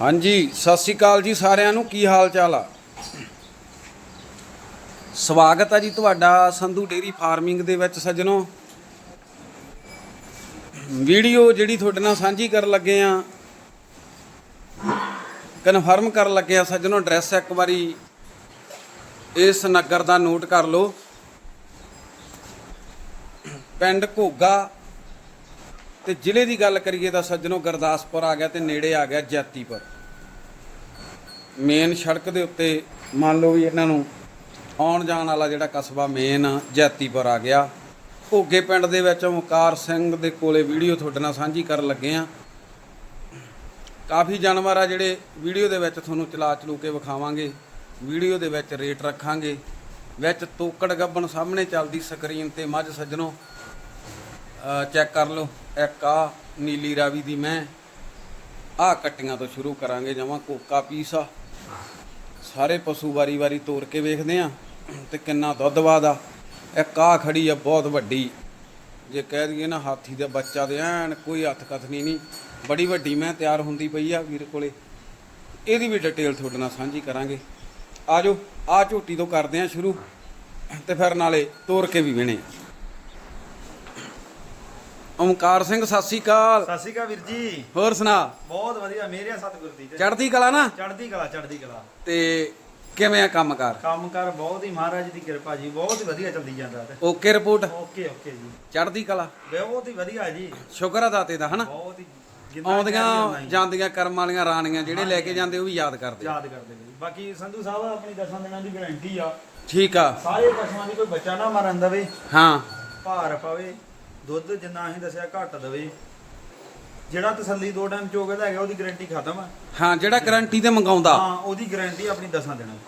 ਹਾਂਜੀ, ਸਤਿ ਸ੍ਰੀ ਅਕਾਲ ਜੀ ਸਾਰਿਆਂ ਨੂੰ। ਕੀ ਹਾਲ ਚਾਲ ਆ? ਸਵਾਗਤ ਆ ਜੀ ਤੁਹਾਡਾ ਸੰਧੂ ਡੇਰੀ ਫਾਰਮਿੰਗ ਦੇ ਵਿੱਚ ਸੱਜਣੋ। ਵੀਡੀਓ ਜਿਹੜੀ ਤੁਹਾਡੇ ਨਾਲ ਸਾਂਝੀ ਕਰਨ ਲੱਗੇ ਆ ਕਨਫਰਮ ਕਰਨ ਲੱਗੇ ਆ ਸੱਜਣੋ ਐਡਰੈਸ ਇੱਕ ਵਾਰੀ ਇਸ ਨਗਰ ਦਾ ਨੋਟ ਕਰ ਲਓ। ਪਿੰਡ ਘੋਗਾ ਤੇ ਜ਼ਿਲ੍ਹੇ ਦੀ ਗੱਲ ਕਰੀਏ ਤਾਂ ਸੱਜਣੋ ਗੁਰਦਾਸਪੁਰ ਆ ਗਿਆ ਤੇ ਨੇੜੇ ਆ ਗਿਆ ਜੈਤੀਪੁਰ। ਮੇਨ ਸੜਕ ਦੇ ਉੱਤੇ ਮੰਨ ਲਓ ਵੀ ਇਹਨਾਂ ਨੂੰ ਆਉਣ ਜਾਣ ਵਾਲਾ ਜਿਹੜਾ ਕਸਬਾ ਮੇਨ ਜੈਤੀਪੁਰ ਆ ਗਿਆ। ਘੋਗੇ ਪਿੰਡ ਦੇ ਵਿੱਚ ਓਮਕਾਰ ਸਿੰਘ ਦੇ ਕੋਲੇ ਵੀਡੀਓ ਤੁਹਾਡੇ ਨਾਲ ਸਾਂਝੀ ਕਰਨ ਲੱਗੇ ਆ। ਕਾਫੀ ਜਾਨਵਰ ਆ ਜਿਹੜੇ ਵੀਡੀਓ ਦੇ ਵਿੱਚ ਤੁਹਾਨੂੰ ਚਲਾ ਚਲੂ ਕੇ ਵਿਖਾਵਾਂਗੇ। ਵੀਡੀਓ ਦੇ ਵਿੱਚ ਰੇਟ ਰੱਖਾਂਗੇ। ਵਿੱਚ ਤੋਕੜ ਗੱਬਣ ਸਾਹਮਣੇ ਚੱਲਦੀ ਸਕਰੀਨ ਤੇ ਮੱਝ ਸੱਜਣੋ। ਚੈੱਕ ਕਰ ਲਓ। ਇੱਕ ਆ ਨੀਲੀ ਰਾਵੀ ਦੀ ਮੈਂ। ਆ ਕੱਟੀਆਂ ਤੋਂ ਸ਼ੁਰੂ ਕਰਾਂਗੇ ਜਮਾ, ਕੋਕਾ ਪੀਸ ਆ। ਸਾਰੇ ਪਸ਼ੂ ਵਾਰੀ ਵਾਰੀ ਤੋੜ ਕੇ ਵੇਖਦੇ ਆ, ਤੇ ਕਿੰਨਾ ਦੁੱਧ ਵਾਦਾ ਇੱਕ ਆ ਖੜੀ ਆ, ਬਹੁਤ ਵੱਡੀ। ਜੇ ਕਹਿ ਦਈਏ ਨਾ ਹਾਥੀ ਦਾ ਬੱਚਾ ਦੇ ਐਨ ਕੋਈ ਹੱਥ ਕਥਨੀ ਨਹੀਂ। ਬੜੀ ਵੱਡੀ ਮੈਂ, ਤਿਆਰ ਹੁੰਦੀ ਪਈ ਆ ਵੀਰ ਕੋਲੇ। ਇਹਦੀ ਵੀ ਡਿਟੇਲ ਤੁਹਾਡੇ ਨਾਲ ਸਾਂਝੀ ਕਰਾਂਗੇ। ਆਜੋ ਆ ਝੋਟੀ ਤੋਂ ਕਰਦੇ ਆ ਸ਼ੁਰੂ, ਤੇ ਫਿਰ ਨਾਲੇ ਤੋੜ ਕੇ ਵੀ ਵਿਣੇ ਓਮਕਾਰ ਸਿੰਘ ਸਤਿ ਸ੍ਰੀ ਅਕਾਲ। ਸਤਿ ਸ਼੍ਰੀ ਅਕਾਲ ਵੀਰ ਜੀ। ਹੋਰ ਸੁਣਾ। ਬਹੁਤ ਵਧੀਆ ਮੇਰੇ ਸਤਿਗੁਰ ਦੀ ਚੜ੍ਹਦੀ ਕਲਾ ਨਾ? ਚੜ੍ਹਦੀ ਕਲਾ ਚੜ੍ਹਦੀ ਕਲਾ। ਤੇ ਕਿਵੇਂ ਆ ਕੰਮਕਾਰ? ਕੰਮਕਾਰ ਬਹੁਤ ਹੀ ਮਹਾਰਾਜ ਦੀ ਕਿਰਪਾ ਜੀ ਬਹੁਤ ਹੀ ਵਧੀਆ ਚੱਲਦੀ ਜਾਂਦਾ ਓਕੇ ਰਿਪੋਰਟ? ਓਕੇ ਓਕੇ ਜੀ। ਚੜ੍ਹਦੀ ਕਲਾ। ਬਹੁਤ ਹੀ ਵਧੀਆ ਜੀ। ਸ਼ੁਕਰ ਆ ਦਾਤੇ ਦਾ ਹਨਾ? ਬਹੁਤ ਹੀ ਆਉਂਦੀਆਂ ਜਾਂਦੀਆਂ ਕਰਮ ਵਾਲੀਆਂ ਰਾਣੀਆਂ ਜਿਹੜੇ ਲੈ ਕੇ ਜਾਂਦੇ ਉਹ ਵੀ ਯਾਦ ਕਰਦੇ। ਯਾਦ ਕਰਦੇ ਜੀ। ਬਾਕੀ ਸੰਧੂ ਸਾਹਿਬ ਆਪਣੀ ਦਸਾਂ ਦਿਨਾਂ ਦੀ ਗਾਰੰਟੀ ਆ। ਠੀਕ ਆ। ਸਾਰੇ ਪਸ਼ੂਆਂ ਦੀ ਕੋਈ ਬੱਚਾ ਨਾ ਮਰਨ ਦਵੇ। ਹਾਂ। ਭਾਰ ਪਵੇ। ਦੁੱਧ ਜਿੰਨਾ ਅਸੀਂ ਦੱਸਿਆ ਘੱਟ ਦਵੇ। ਜਿਹੜਾ ਤਸੱਲੀ ਦੋ ਟਾਈਮ ਚੋਗਦਾ ਹੈਗਾ ਉਹਦੀ ਗਾਰੰਟੀ ਖਤਮ ਆ। ਹਾਂ ਜਿਹੜਾ ਗਰੰਟੀ ਤੇ ਮੰਗਾਉਂਦਾ। ਹਾਂ ਉਹਦੀ ਗਾਰੰਟੀ ਆਪਣੀ ਦਸਾਂ ਦਿਨਾਂ ਦੀ।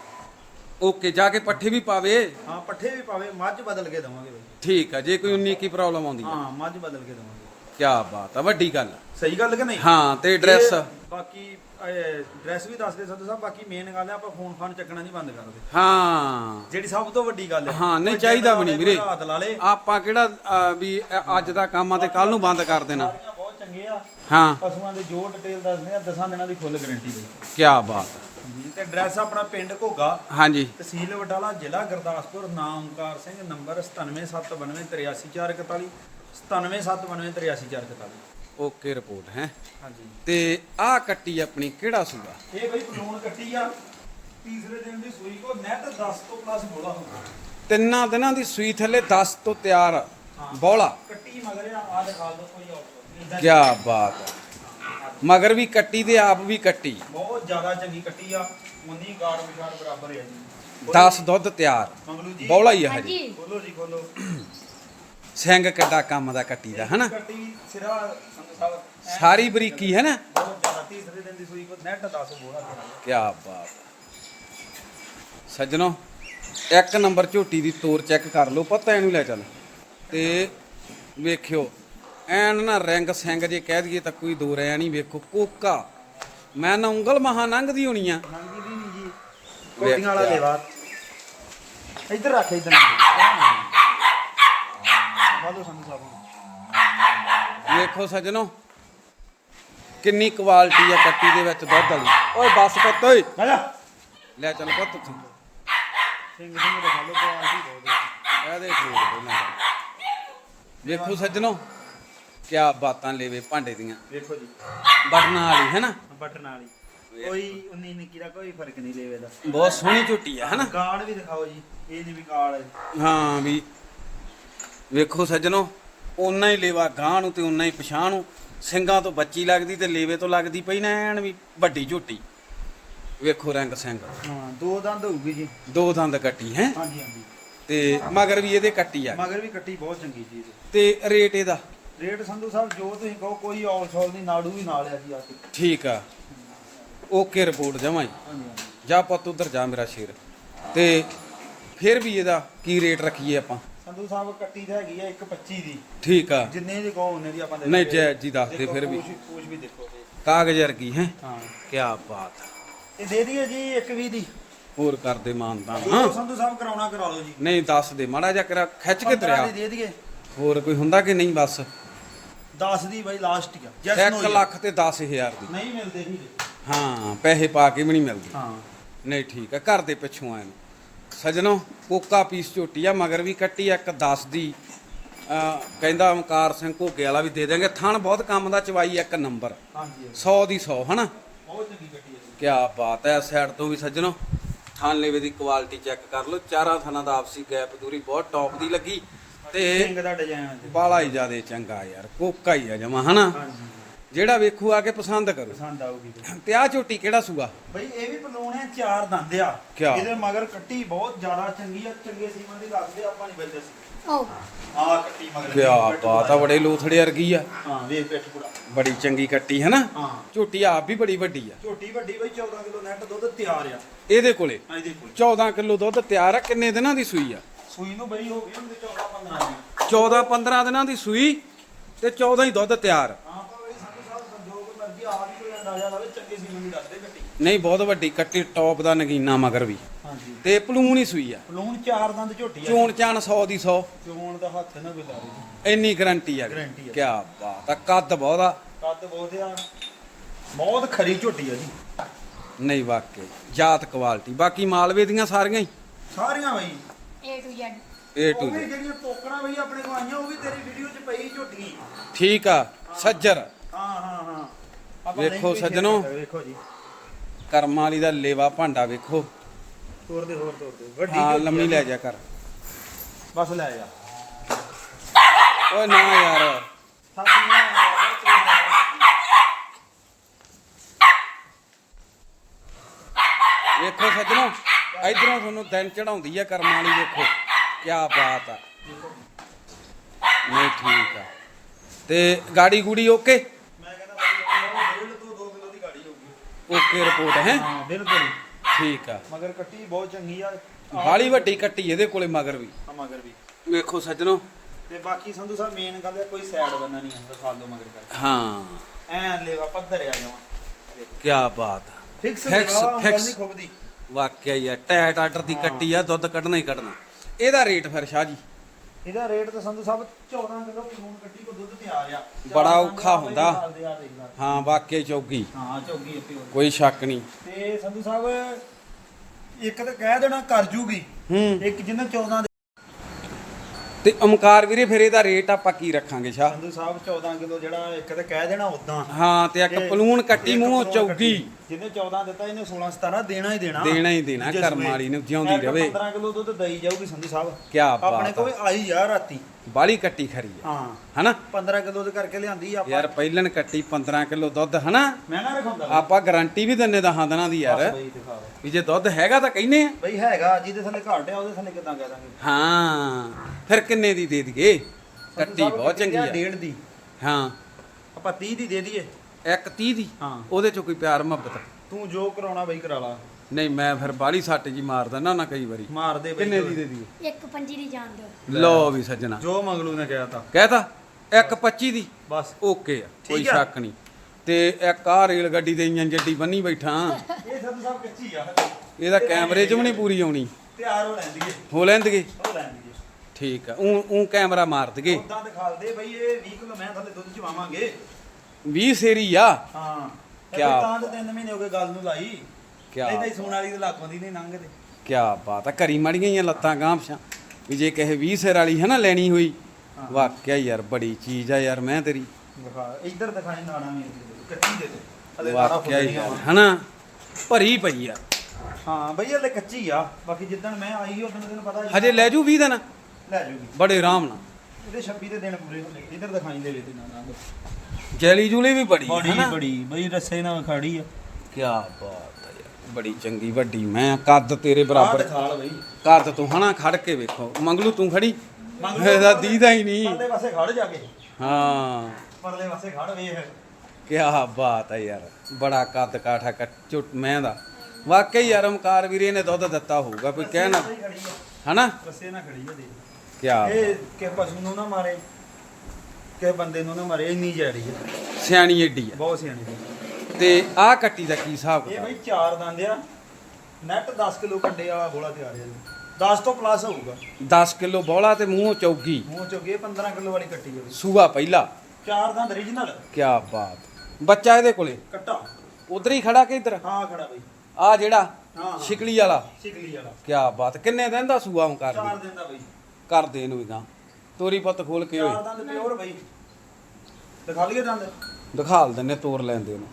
ਓਕੇ ਜਾ ਕੇ ਪੱਠੇ ਵੀ ਪਾਵੇ। ਹਾਂ ਪੱਠੇ ਵੀ ਪਾਵੇ ਮੱਝ ਬਦਲ ਕੇ ਦਵਾਂਗੇ ਬਈ। ਠੀਕ ਆ ਜੇ ਕੋਈ 19 ਕੀ ਪ੍ਰੋਬਲਮ ਆਉਂਦੀ ਆ। ਹਾਂ ਮੱਝ ਬਦਲ ਕੇ ਦਵਾਂਗੇ। ਕੀ ਬਾਤ ਆ ਵੱਡੀ ਗੱਲ ਆ। ਸਹੀ ਗੱਲ ਕਿ ਨਹੀਂ? ਹਾਂ ਤੇ ਐਡਰੈਸ ਤੇ ਬਾਕੀ ਐਡਰੈਸ ਵੀ ਦੱਸ ਦੇ ਸੰਧੂ ਸਾਹਿਬ ਬਾਕੀ ਮੇਨ ਗੱਲ ਹੈ ਆਪਾਂ ਫੋਨ ਫਾਨ ਚੱਕਣਾ ਨਹੀਂ ਬੰਦ ਕਰਦੇ। ਹਾਂ। ਜਿਹੜੀ ਸਭ ਤੋਂ ਵੱਡੀ ਗੱਲ ਹੈ ਹਾਂ, ਨਹੀਂ ਚਾਹੀਦਾ ਵੀ ਨਹੀਂ ਵੀਰੇ। ਹੱਥ ਲਾ ਲੇ। ਆਪਾਂ ਕਿਹੜਾ ਅਹ, ਵੀ ਅ- ਅੱਜ ਦਾ ਕੰਮ ਆ ਤੇ ਕੱਲ ਨੂੰ ਬੰਦ ਕਰ ਦੇਣਾ। ਸਾਰੀਆਂ ਬਹੁਤ ਚੰਗੇ ਆ। ਹਾਂ। ਪਸ਼ੂਆਂ ਦੇ ਜੋ ਡਿਟੇਲ ਦੱਸਦੇ ਆ ਦਸਾਂ ਦਿਨਾਂ ਦੀ ਫੁੱਲ ਗਾਰੰਟੀ ਦੇ। ਕੀ ਬਾਤ ਤੇ ਐਡਰੈਸ ਆਪਣਾ ਪਿੰਡ ਘੋਗਾ। ਹਾਂਜੀ। ਤਹਿਸੀਲ ਬਟਾਲਾ ਜ਼ਿਲ੍ਹਾ ਗੁਰਦਾਸਪੁਰ ਨਾਮ Omkar Singh number 9779383441 9779383441 okay report ਹੈ। ਹਾਂਜੀ। ਤੇ ਆਹ ਕੱਟੀ ਆਪਣੀ ਕਿਹੜਾ ਸੂਆ? ਇਹ ਬਈ ਪਲੂਣ ਕੱਟੀ ਆ। ਤੀਸਰੇ ਦਿਨ ਦੀ ਸੂਈ ਕੋ ਨੈਟ 10 ਤੋਂ ਪਲੱਸ ਬੋਲਾ ਹੋਊਗਾ ਤਿੰਨਾਂ ਦਿਨਾਂ ਦੀ ਸੂਈ ਥੱਲੇ 10 ਤੋਂ ਤਿਆਰ ਬੌਲਾ। ਕੱਟੀ ਮਗਰ ਆ ਆ ਦਿਖਾ ਦੋ ਕੋਈ ਆਊਟ ਕੀ ਬਾਤ ਹੈ। ਮਗਰ ਵੀ ਕੱਟੀ ਤੇ ਆਪ ਵੀ ਕੱਟੀ। ਬਹੁਤ ਜ਼ਿਆਦਾ ਚੰਗੀ ਕੱਟੀ ਆ। ਮੁੰਨੀ ਗਾੜ ਵਿਚਾਰ ਬਰਾਬਰ ਹੈ ਜੀ। 10 ਦੁੱਧ ਤਿਆਰ। ਮੰਗਲੂ ਜੀ। ਬੌਲਾ ਹੀ ਹੈ ਹਜੇ। ਹਾਂਜੀ। ਖੋਲੋ ਜੀ ਖੋਲੋ। ਸਿੰਘ ਕਿੱਡਾ ਕੰਮ ਦਾ ਕੱਟੀ ਦਾ ਹਨਾ ਕੱਟੀ ਸਿਰਾ ਸੰਤ ਸਾਹਿਬ ਐਨ ਸਾਰੀ ਬਰੀਕੀ ਹੈ ਨਾ? ਬਹੁਤ ਜ਼ਿਆਦਾ ਤੀਸਰੇ ਦਿਨ ਦੀ ਸੂਈ ਕੋ ਨੈਟ 10 ਬੋਲਾ ਤੇਰਾ ਕੀ ਬਾਤ। ਸੱਜਣੋ ਇੱਕ ਨੰਬਰ ਝੋਟੀ ਦੀ ਤੋਰ ਚੈੱਕ ਕਰ ਲਓ ਪਤਾ ਇਹਨੂੰ ਲੈ ਚੱਲ। ਤੇ ਵੇਖਿਓ ਐਨ ਨਾ ਰਿੰਗ ਸਿੰਘ ਜੇ ਕਹਿ ਦਈਏ ਤਾਂ ਕੋਈ ਦੋ ਰਿਆ ਨਹੀਂ ਵੇਖੋ ਕੋਕਾ। ਮੈਂ ਨਾ ਉਂਗਲ ਮਹਾ ਲੰਘਦੀ ਹੋਣੀ ਆ। ਮੰਗੀ ਦੀ ਨਹੀਂ ਜੀ। ਕੋਟੀਆਂ ਵਾਲਾ। ਲੈਵਾ। ਇੱਧਰ ਰੱਖ ਇੱਧਰ ਵੇਖੋ ਸੱਜਣੋ ਕਿੰਨੀ ਕੁਆਲਿਟੀ ਆ ਕੱਟੀ ਦੇ ਵਿੱਚ ਦੁੱਧ ਵਾਲੀ। ਓਏ ਬਸ ਪੁੱਤ ਓਏ। ਆ ਜਾ। ਲੈ ਚੱਲ ਪੁੱਤ ਤੂੰ ਸਿੰਘ ਸਿੰਘ ਦੇ ਖਾਲੋ ਕੋ ਆ ਜੀ ਬਹੁਤ ਇਹਦੇ ਠੋਕ ਪਹਿਲਾਂ ਵੇਖੋ ਸੱਜਣੋ ਕੀ ਬਾਤਾਂ ਲੈਵੇ ਭਾਂਡੇ ਦੀਆਂ। ਵੇਖੋ ਜੀ। ਬਟਨਾਂ ਵਾਲੀ ਹੈ ਨਾ? ਬਟਨ ਵਾਲੀ। ਕੋਈ 19 ਨਿੱਕੀ ਦਾ ਕੋਈ ਫ਼ਰਕ ਨਹੀਂ ਲੈਵੇ ਦਾ। ਬਹੁਤ ਸੋਹਣੀ ਝੋਟੀ ਆ ਹਨਾ ਕਾਰਡ ਵੀ ਦਿਖਾਓ ਜੀ ਇਹ ਦੀ ਵੀ ਕਾਰਡ ਹੈ ਹਾਂ ਵੀ ਵੇਖੋ ਸੱਜਣੋ ਓਨਾ ਹੀ ਲੇਵਾ ਗਾਂ ਨੂੰ ਤੇ ਓਨਾ ਹੀ ਪਛਾਣ ਨੂੰ। ਸਿੰਘਾਂ ਤੋਂ ਬੱਚੀ ਲੱਗਦੀ ਤੇ ਲੇਵੇ ਤੋਂ ਲੱਗਦੀ ਪਈ ਨਾ ਐਨ ਵੀ ਵੱਡੀ ਝੋਟੀ। ਵੇਖੋ ਰੰਗ ਸਿੰਘ ਹਾਂ ਦੋ ਦੰਦ ਹੋਊਗੀ ਜੀ। ਦੋ ਦੰਦ ਕੱਟੀ ਹੈ? ਹਾਂਜੀ ਹਾਂਜੀ। ਤੇ ਮਗਰ ਵੀ ਇਹਦੇ ਕੱਟੀ ਆ। ਮਗਰ ਵੀ ਕੱਟੀ ਬਹੁਤ ਚੰਗੀ ਚੀਜ਼ ਹੈ। ਤੇ ਰੇਟ ਇਹਦਾ? ਰੇਟ ਸੰਧੂ ਸਾਹਿਬ ਜੋ ਤੁਸੀਂ ਕਹੋ ਕੋਈ ਔਲ ਛੋਲ ਨਹੀਂ ਨਾੜੂ ਵੀ ਨਾਲ ਆ ਜੀ ਆ ਕੇ। ਠੀਕ ਆ। ਓਕੇ ਰਿਪੋਰਟ ਜਮਾਈ ਹਾਂਜੀ। ਜਾ ਪੁੱਤ ਉਧਰ ਜਾ ਮੇਰਾ ਸ਼ੇਰ। ਤੇ ਫਿਰ ਵੀ ਇਹਦਾ ਕੀ ਰੇਟ ਰੱਖੀਏ ਆਪਾਂ? ਸੰਧੂ ਸਾਹਿਬ ਕੱਟੀ ਤਾਂ ਹੈਗੀ ਆ 125 ਦੀ। ਠੀਕ ਆ। ਜਿੰਨੇ ਦੀ ਕਹੋ ਉਹਨੇ ਦੀ ਆਪਾਂ ਦੇ ਨਹੀਂ। ਜੈ ਜੀ ਦੱਸ ਦੇ ਫਿਰ ਵੀ। ਪੂਛ- ਵੀ ਦੇਖੋ। ਜੀ। ਕਾਗਜ਼ ਵਰਗੀ ਹੈ? ਹਾਂ। ਕੀ ਬਾਤ ਆ। ਇਹ ਦੇ ਦਈਏ ਜੀ 120 ਦੀ। ਹੋਰ ਕਰਦੇ ਮਾਨਤਾ ਜੋ ਹਾਂ। ਸੰਧੂ ਸਾਹਿਬ ਕਰਾਉਣਾ ਕਰਾ ਲਓ ਜੀ। ਨਹੀਂ ਦੱਸ ਦੇ ਮਾੜਾ ਜਿਹਾ ਕਰਾ ਖਿੱਚ ਕੇ 15 ਤਰਿਆ। ਦੀ ਦੇ ਦਈਏ। ਹੋਰ ਕੋਈ ਹੁੰਦਾ ਕਿ ਨਹੀਂ ਬਸ? 10 ਦੀ ਬਾਈ ਲਾਸਟ ਹੀ ਆ। ਜੈਸ 1 ਲੱਖ ਤੇ 10000 ਦੀ। ਨਹੀਂ ਮਿਲਦੇ ਹੀ ਹਾਂ ਪੈਸੇ ਪਾ ਕੇ ਵੀ ਨਹੀਂ ਮਿਲਦੀ। ਹਾਂ। ਨਹੀਂ ਠੀਕ ਆ ਘਰ ਦੇ ਪਿੱਛੋਂ ਆਏ ਨੂੰ। ਸਜਣੋ ਕੋਕਾ ਪੀਸ ਝੋਟੀ ਆ ਮਗਰ ਵੀ ਕੱਟੀ ਆ ਇੱਕ 10 ਦੀ। ਕਹਿੰਦਾ ਓਮਕਾਰ ਸਿੰਘ ਘੋਗੇ ਵਾਲਾ ਵੀ ਦੇ ਦੇਂਗੇ ਥਣ ਬਹੁਤ ਕੰਮ ਦਾ ਚਵਾਈ ਇੱਕ ਨੰਬਰ। ਹਾਂਜੀ 100 ਦੀ 100 ਹਨਾ? ਬਹੁਤ ਚੰਗੀ ਗੱਡੀ ਹੈ ਕਿਆ ਬਾਤ ਹੈ ਸਾਈਡ ਤੋਂ ਵੀ ਸੱਜਣੋ। ਥਣ ਲੇਵੇ ਦੀ ਕੁਆਲਿਟੀ ਚੈੱਕ ਕਰ ਲਓ। ਚਾਰਾਂ ਥਣਾਂ ਦਾ ਆਪਸੀ ਗੈਪ ਦੂਰੀ ਬਹੁਤ ਟੌਪ ਦੀ ਲੱਗੀ। ਤੇ ਬਾਲਾ ਹੀ ਜਿਆਦੇ ਚੰਗਾ ਯਾਰ ਕੋਕਾ ਹੀ ਆ ਜਮਾ ਹਨਾ? ਹਾਂਜੀ। ਜਿਹੜਾ ਵੇਖੂ ਆ ਕੇ ਪਸੰਦ ਕਰੂ। ਪਸੰਦ ਆਊਗੀ। ਤੇ। ਆ ਝੋਟੀ ਕਿਹੜਾ ਸੂਗਾ ਬਈ ਇਹ ਵੀ ਪਲੂਣ ਹੈ ਚਾਰ ਦੰਦ ਆ। ਕਿਆ? ਇਹਦੇ ਮਗਰ ਕੱਟੀ ਬਹੁਤ ਜ਼ਿਆਦਾ ਚੰਗੀ ਆ ਚੰਗੇ ਸੀਮਨ ਦੀ ਲੱਗਦੇ ਆਪਾਂ ਨਹੀਂ ਬੰਦੇ ਸੀ। ਓ ਆ ਕੱਟੀ ਮਗਰ ਕਿਆ ਬਾਤ ਆ ਬੜੇ ਲੋਥੜੇ ਵਰਗੀ ਆ। ਹਾਂ ਵੇਖ ਪਿੱਠ ਪੂਰਾ। ਬੜੀ ਚੰਗੀ ਕੱਟੀ ਹੈ ਨਾ? ਹਾਂ। ਝੋਟੀ ਆਪ ਵੀ ਬੜੀ ਵੱਡੀ ਆ। ਝੋਟੀ ਵੱਡੀ ਬਈ 14 ਕਿਲੋ ਨੈਟ ਦੁੱਧ ਤਿਆਰ ਆ। ਇਹਦੇ ਕੋਲੇ? ਆ ਇਹਦੇ ਕੋਲ। 14 ਕਿਲੋ ਦੁੱਧ ਤਿਆਰ ਆ ਕਿੰਨੇ ਦਿਨਾਂ ਦੀ ਸੂਈ ਆ? ਸੂਈ ਨੂੰ ਬਈ ਹੋ ਗਈ ਹੁੰਦੇ 14 15 ਦੀ। 14 15 ਦਿਨਾਂ ਦੀ ਸੂਈ ਤੇ 14 ਹੀ ਦੁੱਧ ਤਿਆਰ ਹਾਂ ਪਰ ਬਈ ਸਾਨੂੰ ਸਾਲ ਸੰਜੋਗ ਮਰਜ਼ੀ ਲਾਵੇ ਚੰਗੇ ਸੀਮਨ ਦੀ ਦੱਸਦੇ ਨਹੀਂ ਬਹੁਤ ਵੱਡੀ ਕੱਟੀ ਟੌਪ ਦਾ ਨਗੀਨਾ ਮਗਰ ਵੀ। ਹਾਂਜੀ। ਤੇ ਪਲੂਣ ਹੀ ਸੂਈ ਆ। ਪਲੂਣ ਚਾਰ ਦੰਦ ਝੋਟੀ ਆ। ਚੋਣ ਚਾਣ 100 ਦੀ 100 ਚੋਣ ਦਾ ਹੱਥ ਨਾ ਬਿਲਾ ਰਹੀ ਇੰਨੀ ਗਰੰਟੀ ਆ। ਕਿਆ ਬਾਤ ਆ ਕੱਦ ਬਹੁਤ ਆ। ਕੱਦ ਬਹੁਤ ਆ। ਬਹੁਤ ਖਰੀ ਝੋਟੀ ਆ ਜੀ। ਨਹੀਂ ਵਾਕਈ ਜਾਤ ਕੁਆਲਿਟੀ ਬਾਕੀ ਮਾਲਵੇ ਦੀਆਂ ਸਾਰੀਆਂ ਹੀ? ਸਾਰੀਆਂ ਬਈ। A to ਏ ਟੂ ਉਹ ਵੀ ਜਿਹੜੀਆਂ ਟੋਕਰਾਂ ਬਈ ਆਪਣੇ ਕੋਲ ਆਈਆਂ ਉਹ ਵੀ ਤੇਰੀ ਵੀਡੀਓ 'ਚ ਪਈ ਝੋਟੀ। ਠੀਕ ਆ ਸੱਜਰ। ਹਾਂ ਹਾਂ ਹਾਂ। ਵੇਖੋ ਸੱਜਣੋ। ਵੇਖੋ ਜੀ। ਕਰਮਾਂ ਵਾਲੀ ਦਾ ਲੇਵਾ ਭਾਂਡਾ ਵੇਖੋ। ਤੋਰ ਦੇ ਹੋਰ ਤੋਰ ਦੇ ਵੱਡੀ ਹਾਂ ਲੰਮੀ ਲੈ ਜੀ। ਕਰ। ਬਸ ਲੈ ਜਾ। ਓਏ ਨਾ ਯਾਰ। ਵੇਖੋ ਸੱਜਣੋ ਇਧਰੋਂ ਤੁਹਾਨੂੰ ਦਿਨ ਚੜਾਉਂਦੀ ਆ ਕਰਮਾਂ ਵਾਲੀ ਵੇਖੋ। ਕਿਆ ਬਾਤ ਆ। ਨਹੀਂ ਠੀਕ ਆ। ਤੇ ਗਾੜੀ ਗੂੜੀ ਓਕੇ ਮੈਂ ਕਹਿੰਦਾ ਬਈ ਡੇਢ ਤੋਂ 2 ਕਿਲੋ ਦੀ ਗਾੜੀ ਹੋਊਗੀ ਓਕੇ ਰਿਪੋਰਟ ਹੈ। ਹਾਂ ਬਿਲਕੁਲ। ਠੀਕ ਆ। ਮਗਰ ਕੱਟੀ ਬਹੁਤ ਚੰਗੀ ਆ। ਬਾਲੀ ਵੱਡੀ ਕੱਟੀ ਇਹਦੇ ਕੋਲੇ ਮਗਰ ਵੀ। ਆ ਮਗਰ ਵੀ। ਵੇਖੋ ਸੱਜਣੋ। ਤੇ ਬਾਕੀ ਸੰਧੂ ਸਾਹਿਬ ਮੇਨ ਗੱਲ ਹੈ ਕੋਈ ਸਾਈਡ ਬੰਨਾ ਨਹੀਂ ਹੁੰਦਾ ਸਾਲ ਦੋ ਮਗਰ ਕਰ ਹਾਂ। ਐਨ ਲੈਵਾ ਪੱਧਰ ਆ ਜਾਵਾਂ ਕਿਆ ਬਾਤ ਫਿਕਸ। ਨਹੀਂ ਖੁੱਬਦੀ। ਵਾਕਿਆ ਹੀ ਆ ਟੈਟ ਆਰਡਰ ਦੀ ਕੱਟੀ ਆ ਦੁੱਧ ਕੱਢਣਾ ਹੀ ਕੱਢਣਾ। ਇਹਦਾ ਰੇਟ ਫਿਰ ਸ਼ਾਹ ਜੀ? ਇਹਦਾ ਰੇਟ ਤਾਂ ਸੰਧੂ ਸਾਹਿਬ 14 ਕਿਲੋ ਪਲੂਣ ਕੱਟੀ ਕੋ ਦੁੱਧ ਤਿਆਰ ਆ ਬੜਾ ਔਖਾ ਹੁੰਦਾ। ਹਾਂ ਵਾਕਿਆ ਚੌਗੀ। ਹਾਂ ਚੌਗੀ ਇੱਥੇ। ਕੋਈ ਸ਼ੱਕ ਨਹੀਂ। ਤੇ ਸੰਧੂ ਸਾਹਿਬ ਇੱਕ ਤਾਂ ਕਹਿ ਦੇਣਾ ਕਰ ਜੂਗੀ। ਇੱਕ ਜਿਹਨੇ 14 ਦੇ ਤੇ ਓਮਕਾਰ ਵੀਰੇ ਫਿਰ ਇਹਦਾ ਰੇਟ ਆਪਾਂ ਕੀ ਰੱਖਾਂਗੇ ਸ਼ਾਹ? ਸੰਧੂ ਸਾਹਿਬ 14 ਕਿਲੋ ਜਿਹੜਾ ਇੱਕ ਤਾਂ ਕਹਿ ਦੇਣਾ ਉਦਾਂ ਹਾਂ ਤੇ ਇੱਕ ਪਲੂਣ ਕੱਟੀ ਮੂੰਹੋਂ ਚੌਗੀ। ਜਿਹਨੇ 14 ਦਿੱਤਾ ਇਹਨੇ 16 17 ਦੇਣਾ ਹੀ ਦੇਣਾ। ਦੇਣਾ ਹੀ ਦੇਣਾ ਕਰਮ। ਵਾਲੀ। ਨੂੰ ਜਿਉਂਦੀ ਰਵੇ। 15 ਕਿਲੋ ਦੁੱਧ ਦਈ ਜਾਊਗੀ ਸੰਧੂ ਸਾਹਿਬ। ਆਪਣੇ ਬਾਤ ਕੋਲ ਆਈ ਆ ਰਾਤੀ। ਬਾਲੀ ਕੱਟੀ ਖਰੀ ਆ। ਹਾਂ। ਹਨਾ? 15 ਕਿਲੋ ਦੇ ਕਰਕੇ ਲਿਆਂਦੀ ਆਪਾਂ। ਯਾਰ ਪਹਿਲਣ ਕੱਟੀ 15 ਕਿਲੋ ਦੁੱਧ ਹਨਾ? ਮੈਂ ਨਾ ਰਖਾਉਂਦਾ। ਆਪਾਂ ਗਾਰੰਟੀ ਵੀ ਦਿੰਨੇ ਦਹਾਂ ਦਿਨਾਂ ਦੀ ਯਾਰ। ਬਈ ਵੀ ਜੇ ਦੁੱਧ ਹੈਗਾ ਤਾਂ ਕਹਿੰਨੇ ਆ। ਬਈ ਹੈਗਾ ਜਿਹਦੇ ਥੱਲੇ ਘਾਟ ਆ ਉਹਦੇ ਥੱਲੇ ਕਿਦਾਂ ਕਹਿ ਦਾਂਗੇ? ਹਾਂ। ਫਿਰ ਕਿੰਨੇ ਦੀ ਦੇ ਦਈਏ? ਕੱਟੀ ਬਹੁਤ ਚੰਗੀ ਆ ਡੇਢ ਦੀ। ਹਾਂ। ਆਪਾਂ 30 ਦੀ ਦੇ ਦਈਏ। ਇੱਕ 30 ਦੀ? ਹਾਂ। ਉਹਦੇ ਚ ਕੋਈ ਪਿਆਰ ਮੁਹੱਬਤ? ਤੂੰ ਜੋ ਕਰਾਉਣਾ ਬਈ ਕਰਾ ਲਾ। ਨਹੀਂ ਮੈਂ ਫਿਰ ਬਾਲੀ ਸੱਟ ਜੀ ਮਾਰ ਦਿੰਦਾ ਨਾ ਕਈ ਵਾਰੀ। ਮਾਰ ਦੇ ਬਈ ਕਿੰਨੇ ਦੀ ਦੇ ਦਈਏ ਇੱਕ ਪੰਜੀ ਦੀ ਜਾਣ ਦਿਓ। ਲੋ। ਵੀ ਸੱਜਣਾ। ਜੋ ਮੰਗਲੂ ਨੇ ਕਿਹਾ ਤਾਂ ਕਹਿਤਾ? ਇੱਕ 25 ਦੀ? ਬਸ। ਓਕੇ ਆ ਕੋਈ ਠੀਕ ਆ। ਸ਼ੱਕ ਨਹੀਂ। ਤੇ ਇੱਕ ਆ ਰੇਲ ਗੱਡੀ ਦੇ ਇੰਜਨ ਜੱਡੀ ਬੰਨੀ ਬੈਠਾ। ਇਹ ਸੰਧੂ ਸਾਹਿਬ ਕੱਚੀ ਆ। ਇਹਦਾ ਕੈਮਰੇ 'ਚ ਵੀ ਨਹੀਂ ਪੂਰੀ ਆਉਣੀ। ਤਿਆਰ ਹੋ ਲੈਂਦੀ ਏ ਹੋ ਲੈਂਦਗੇ ਹੋ ਲੈਂਦੀ ਏ ਠੀਕ ਆ ਉਹ ਉਹ ਕੈਮਰਾ ਮਾਰ ਦਗੇ ਉਦਾਂ ਦਿਖਾਲ ਦੇ ਬਈ ਇਹ 20 ਕਿਲੋ ਮੈਂ ਥੱਲੇ ਦੁੱਧ ਚਵਾਵਾਂਗੇ। 20 ਸੇਰੀ ਆ? ਹਾਂ। ਕਿਆ ਕਿਆ ਤਾਂ ਤੇ ਤਿੰਨ ਮਹੀਨੇ ਹੋ ਗਏ ਗੱਲ ਨੂੰ ਲਾਈ। ਕਿਆ ਨਹੀਂ ਤਾਂ ਸੋਨ ਵਾਲੀ ਦੇ ਲਾਗੋਂ ਦੀ ਨਹੀਂ ਲੰਘਦੇ। ਕਿਆ ਬਾਤ ਆ ਘਰੀ ਮੜ ਗਈਆਂ ਲੱਤਾਂ ਗਾਂਪਸ਼ਾਂ ਵੀ ਜੇ ਕਹੇ 20 ਸਿਰ ਵਾਲੀ ਹੈ ਨਾ ਲੈਣੀ ਹੋਈ ਵਾਕਿਆ ਯਾਰ ਬੜੀ ਚੀਜ਼ ਆ ਯਾਰ ਮੈਂ ਤੇਰੀ। ਦਿਖਾ ਇੱਧਰ ਦਿਖਾਈ ਨਾੜਾ ਵੀ ਕੱਚੀ ਦੇ ਦੇ ਹਲੇ ਨਾੜਾ ਵਾਕਿਆ ਹੀ ਫੁੱਲਦੀਆਂ ਯਾਰ ਵਾਂ। ਹਨਾ? ਭਰੀ ਪਈ ਆ। ਹਾਂ ਬਈ ਹਲੇ ਕੱਚੀ ਆ ਬਾਕੀ ਜਿੱਦਣ ਮੈਂ ਆਈ ਉਦੋਂ ਤੈਨੂੰ ਪਤਾ ਹੀ ਹਜੇ ਲੈ ਜੂ 20 ਦਿਨ ਲੈ ਜੂਗੀ। ਬੜੇ ਆਰਾਮ ਨਾਲ। ਇਹਦੇ 26 ਦੇ ਦਿਨ ਪੂਰੇ ਹੋਣੇ ਇੱਧਰ ਦਿਖਾਈ ਦੇ ਵੇ ਤੇ ਨਾ ਜੈਲੀ ਜੂਲੀ ਵੀ ਬੜੀ ਬੜੀ ਹਨਾ? ਬੜੀ ਬਈ ਰੱਸੇ ਨਾਲ ਖੜੀ ਆ। ਕਿਆ ਬਾਤ। ਬੜੀ ਚੰਗੀ ਵੱਡੀ ਮੈਂ ਕੱਦ ਤੇਰੇ ਬਰਾਬਰ। ਦਿਖਾ ਲ ਬਈ। ਕੱਦ ਤੂੰ ਹਨਾ ਖੜ ਕੇ ਵੇਖੋ। ਮੰਗਲੂ ਤੂੰ ਖੜੀ? ਇਹਦਾ ਦੀਦਾ ਹੀ ਨਹੀਂ। ਪਰਲੇ ਪਾਸੇ ਖੜ ਜਾ ਕੇ। ਹਾਂ। ਪਰਲੇ ਪਾਸੇ ਖੜ ਵੇਖ। ਕਿਆ ਬਾਤ ਹੈ ਯਾਰ। ਬੜਾ ਕੱਦ ਕਾਠਾ ਝੁੱਟ ਮੈਂ ਦਾ। ਵਾਕਈ ਯਾਰ ਓਮਕਾਰ ਵੀਰੇ ਨੇ ਦੁੱਧ ਦਿੱਤਾ ਹੋਊਗਾ ਕੋਈ ਕਹਿ ਨਾ ਰੱਸੇ ਨਾਲ ਹੀ ਖੜੀ ਆ। ਹਨਾ? ਰੱਸੇ ਨਾਲ ਖੜੀ ਆ ਦੇਖ। ਕਿਆ ਇਹ ਕਿਸੇ ਪਸ਼ੂ ਨੂੰ ਨਾ ਮਾਰੇ ਕਿਸੇ ਬੰਦੇ ਨੂੰ ਨਾ ਮਾਰੇ ਇੰਨੀ ਜੈੜੀ ਆ। ਸਿਆਣੀ ਏਡੀ ਆ। ਬਹੁਤ ਸਿਆਣੀ। ਤੇ ਆਹ ਕੱਟੀ ਦਾ ਕੀ ਹਿਸਾਬ ਇਹ ਬਈ ਚਾਰ ਦੰਦ ਆ। ਨੈਟ 10 ਕਿਲੋ ਕੰਡੇ ਵਾਲਾ ਬੋਲਾ ਤਿਆਰ ਜੀ। 10 ਤੋਂ ਪਲੱਸ ਹੋਊਗਾ। 10 ਕਿਲੋ ਬੋਲਾ ਤੇ ਮੂੰਹ ਚੌਗੀ। ਮੂੰਹ ਚੋਂ ਗਏ 15 ਕਿਲੋ ਵਾਲੀ ਕੱਟੀ ਹੋਵੇ ਸੂਆ ਪਹਿਲਾ। ਚਾਰ ਦੰਦ ਰੀਜਨਲ ਕਿਆ ਬਾਤ। ਬੱਚਾ ਇਹਦੇ ਕੋਲੇ? ਕੱਟਾ। ਉਧਰ ਹੀ ਖੜਾ ਕਿ ਇੱਧਰ? ਹਾਂ ਖੜਾ ਬਈ। ਆ ਜਿਹੜਾ ਹਾਂ। ਸ਼ਿਕਲੀ ਵਾਲਾ? ਸਿਕਲੀ ਵਾਲਾ। ਕਿਆ ਬਾਤ। ਕਿੰਨੇ ਦਿਨ ਦਾ ਸੂਆ ਓਮਕਾਰ ਚਾਰ ਦੀ? ਦਿਨ ਦਾ ਬਈ। ਕਰ ਦੇ ਇਹਨੂੰ ਵੀ ਗਾਂ ਤੋਰੀ ਪੁੱਤ ਖੋਲ ਕੇ ਚਾਰ ਓਏ। ਦੰਦ ਪਿਓਰ ਬਈ। ਦਿਖਾ ਲਈਏ ਦੰਦ। ਦਿਖਾਲ ਦਿੰਨੇ ਤੋਰ ਲੈਂਦੇ ਉਹਨੂੰ।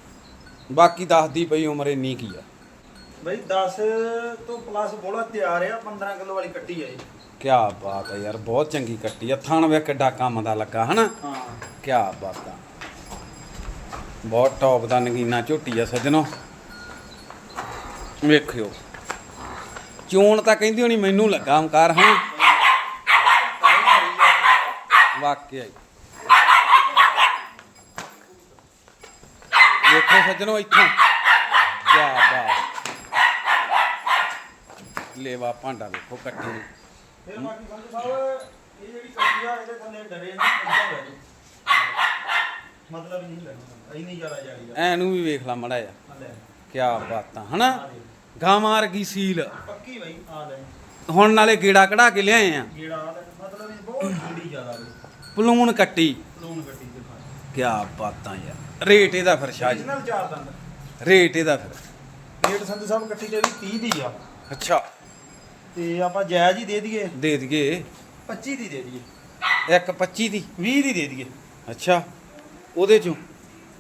ਬਾਕੀ ਦੱਸਦੀ ਪਈ ਉਮਰ ਇੰਨੀ ਕੀ ਆ? ਬਈ 10 ਤੋਂ ਪਲੱਸ ਬੋਲਾ ਤਿਆਰ ਆ 15 ਕਿਲੋ ਵਾਲੀ ਕੱਟੀ ਆ ਇਹ। ਕਿਆ ਬਾਤ ਹੈ ਯਾਰ ਬਹੁਤ ਚੰਗੀ ਕੱਟੀ ਆ। ਥਣ ਵੇ ਕਿੱਡਾ ਕੰਮ ਦਾ ਲੱਗਾ ਹਨਾ? ਹਾਂ। ਕਿਆ ਬਾਤਾਂ ਬਹੁਤ ਟੌਪ ਦਾ ਨਗੀਨਾ ਝੋਟੀ ਆ ਸੱਜਣੋ। ਵੇਖਿਓ। ਚੋਣ ਤਾਂ ਕਹਿੰਦੀ ਹੋਣੀ ਮੈਨੂੰ ਲੱਗਾ ਹੰਕਾਰ ਹਾਂ ਵਾਕਿਆ ਹੀ ਵੇਖੋ ਸੱਜਣੋ ਇੱਥੋਂ। ਕਿਆ ਬਾਤ। ਲੇਵਾ ਭਾਂਡਾ ਵੇਖੋ ਕੱਟੀ ਨੂੰ ਫਿਰ ਬਾਕੀ ਸੰਧੂ ਸਾਹਿਬ ਇਹ ਜਿਹੜੀ ਕੱਟੀ ਆ ਇਹਦੇ ਥੱਲੇ ਡਰੇ ਨਹੀਂ ਪੰਜਾ ਹੋਇਆ ਜੀ ਮਤਲਬ ਨਹੀਂ ਲੱਗਦਾ ਇੰਨੀ ਜ਼ਿਆਦਾ ਜਾਰੀ ਆ। ਐਨੂੰ ਵੀ ਵੇਖ ਲਾ ਮੜਾ ਲੈ। ਕਿਆ ਬਾਤਾਂ ਹਨਾ? ਆ ਦੇ। ਗਾਂ ਮਾਰ ਗਈ ਸੀਲ। ਪੱਕੀ ਬਈ ਆ ਲੈ। ਹੁਣ ਨਾਲੇ ਗੇੜਾ ਕਢਾ ਕੇ ਲਿਆਏ ਆ। ਲੈ। ਮਤਲਬ ਇਹ ਬਹੁਤ ਥੋੜੀ ਜ਼ਿਆਦਾ ਪਲੂਣ ਕੱਟੀ। ਲੂਣ ਕੱਟੀ ਦਿਖਾ ਕਿਆ ਬਾਤਾਂ ਯਾਰ। ਰੇਟ ਇਹਦਾ ਫਿਰ ਸ਼ਾਹ ਜੀ। Original ਚਾਰ ਦੰਦ। ਰੇਟ ਇਹਦਾ ਫਿਰ। ਰੇਟ ਸੰਧੂ ਸਾਹਿਬ ਤੇ ਵੀ 30 ਦੀ ਆ। ਅੱਛਾ। ਤੇ ਆਪਾਂ ਜਾਇਜ਼ ਹੀ ਦੇ ਦਈਏ। ਦੇ ਦਈਏ। 25 ਦੀ ਦੇ ਦਈਏ। ਇੱਕ 25 ਦੀ। 20 ਦੀ ਦੇ ਦਈਏ। ਅੱਛਾ। ਉਹਦੇ ਚੋਂ।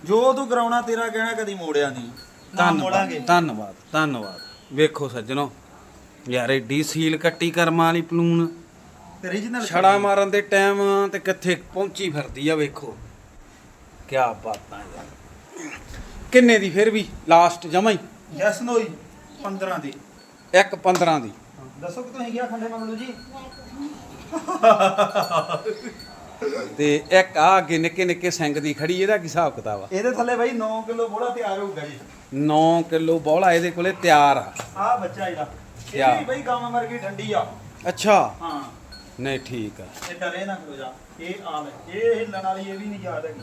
ਜੋ ਤੂੰ ਕਰਾਉਣਾ ਤੇਰਾ ਕਹਿਣਾ ਕਦੀ ਮੋੜਿਆ ਨਹੀਂ। ਨਾ ਧੰਨਵਾਦ ਮੋੜਾਂਗੇ। ਧੰਨਵਾਦ ਧੰਨਵਾਦ। ਵੇਖੋ ਸੱਜਣੋ। ਯਾਰ ਏਡੀ ਸੀਲ ਕੱਟੀ ਕਰਮਾਂ ਵਾਲੀ ਪਲੂਣ ਛੜਾ ਮਾਰਨ ਦੇ ਟਾਈਮ ਤੇ ਕਿੱਥੇ ਪਹੁੰਚੀ ਫਿਰਦੀ ਆ ਵੇਖੋ। ਕਿਆ ਬਾਤਾਂ ਯਾਰ। ਕਿੰਨੇ ਦੀ ਫਿਰ ਵੀ? ਲਾਸਟ ਜਮਾ ਹੀ? ਯੈਸ ਨੋ 15 ਦੀ। ਇੱਕ 15 ਦੀ। ਦੱਸੋ ਕਿ ਤੁਸੀਂ ਗਿਆ ਖੰਡੇ ਮੰਗਲੂ ਜੀ? ਤੇ ਇੱਕ ਆ ਅੱਗੇ ਨਿੱਕੇ ਨਿੱਕੇ ਸਿੰਘ ਦੀ ਖੜੀ ਇਹਦਾ ਕੀ ਹਿਸਾਬ ਕਿਤਾਬ ਆ? ਇਹਦੇ ਥੱਲੇ ਬਾਈ 9 ਕਿਲੋ ਬੋਲਾ ਤਿਆਰ ਹੋਊਗਾ ਜੀ। 9 ਕਿਲੋ ਬੌਲਾ ਇਹਦੇ ਕੋਲੇ ਤਿਆਰ ਆ। ਆਹ ਬੱਚਾ ਇਹਦਾ? ਇਹ ਵੀ ਬਾਈ ਗਾਵਾਂ ਵਰਗੀ ਠੰਡੀ ਆ। ਅੱਛਾ। ਹਾਂ। ਨਹੀਂ ਠੀਕ ਆ। ਇਹ ਡਰੇ ਨਾ ਖਲੋ ਜਾ। ਇਹ ਆ ਲੈ ਇਹ ਹਿੱਲਣ ਵਾਲੀ ਇਹ ਵੀ ਨਹੀਂ ਯਾਦ ਹੈਗੀ।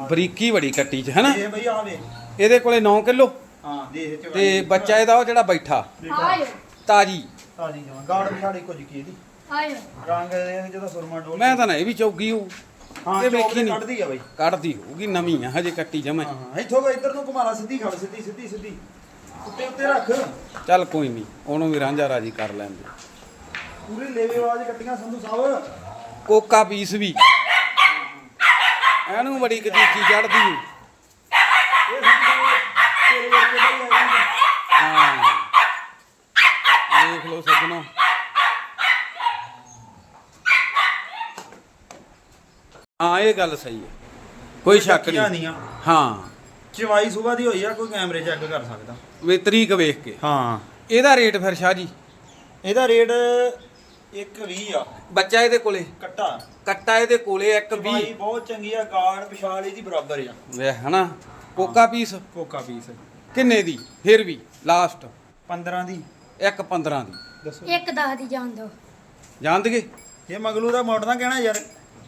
ਬਰੀਕੀ ਬੜੀ ਕੱਟੀ ਚ ਹੈਨਾ? ਇਹ ਬਈ ਆਵੇ ਇਹਦੇ ਕੋਲੇ 9 ਕਿਲੋ। ਹਾਂ ਦੇਖ ਚ ਤੇ ਬੱਚਾ ਇਹਦਾ ਉਹ ਜਿਹੜਾ ਬੈਠਾ। ਆਇਓ। ਤਾਜੀ। ਤਾਜੀ ਜਮਾ। ਗਾੜ ਵਿਛਾੜੀ ਕੁਝ ਕੀ ਇਹਦੀ? ਆਇਓ। ਰੰਗ ਇਹ ਜਦੋਂ ਸੁਰਮਾ ਡੋਲ ਮੈਂ ਤਾਂ ਨਾ ਇਹ ਵੀ ਚੌਗੀ ਹੋ। ਹਾਂ ਇਹ ਵੇਖੀ ਨਹੀਂ ਕੱਢਦੀ ਆ ਬਾਈ। ਕੱਢਦੀ ਹੋਊਗੀ ਨਵੀਂ ਆ ਹਜੇ ਕੱਟੀ ਜਮਾ। ਹਾਂ ਇੱਥੋਂ ਕੋਈ ਇੱਧਰ ਨੂੰ ਘੁਮਾ ਲਾ ਸਿੱਧੀ ਖੜ ਸਿੱਧੀ ਸਿੱਧੀ ਸਿੱਧੀ। ਉੱਤੇ ਉੱਤੇ ਰੱਖ। ਚੱਲ ਕੋਈ ਨਹੀਂ ਉਹਨੂੰ ਵੀ ਰਾਂਝਾ ਰਾਜੀ ਕਰ ਲੈਂਦੇ ਪੂਰੀ ਲੇਵੇ ਆਵਾਜ਼ ਕੱਟੀਆਂ ਸੰਧੂ ਸਾਹਿਬ। ਕੋਕਾ ਪੀਸ ਵੀ। ਇਹਨੂੰ ਬੜੀ ਕਦੀਚੀ ਚੜਦੀ ਓ। ਇਹ ਤੇਰੇ ਵਰਗੇ ਹਾਂ। ਦੇਖ ਲਓ ਸੱਜਣੋ। ਹਾਂ ਇਹ ਗੱਲ ਸਹੀ ਹੈ ਕੋਈ ਸ਼ੱਕ ਨਹੀਂ। ਹਾਂ। ਚਵਾਈ ਸੁਬਾ ਦੀ ਹੋਈ ਆ ਕੋਈ ਕੈਮਰੇ ਚੈੱਕ ਕਰ ਸਕਦਾ। ਵੀ ਤਰੀਕ ਵੇਖ ਕੇ। ਹਾਂ। ਇਹਦਾ ਰੇਟ ਫਿਰ ਸ਼ਾਹ ਜੀ? ਇਹਦਾ ਰੇਟ 120 ਆ। ਬੱਚਾ ਇਹਦੇ ਕੋਲੇ? ਕੱਟਾ। ਕੱਟਾ ਇਹਦੇ ਕੋਲੇ ਇੱਕ ਚਵਾਈ 20 ਬਹੁਤ ਚੰਗੀ ਆ ਗਾੜ ਪਿਛਾੜ ਇਹਦੀ ਬਰਾਬਰ ਆ। ਵੇ ਹਨਾ? ਕੋਕਾ ਪੀਸ? ਕੋਕਾ ਪੀਸ। ਕਿੰਨੇ ਦੀ? ਫਿਰ ਵੀ ਲਾਸਟ 15 ਦੀ। ਇੱਕ 15 ਦੀ। ਦੱਸੋ। ਇੱਕ ਦੀ ਜਾਣ ਦੋ ਜਾਣ ਦਗੇ ਇਹ ਮਗਲੂ ਦਾ ਮੋੜਨਾ ਕਹਿਣਾ ਯਾਰ।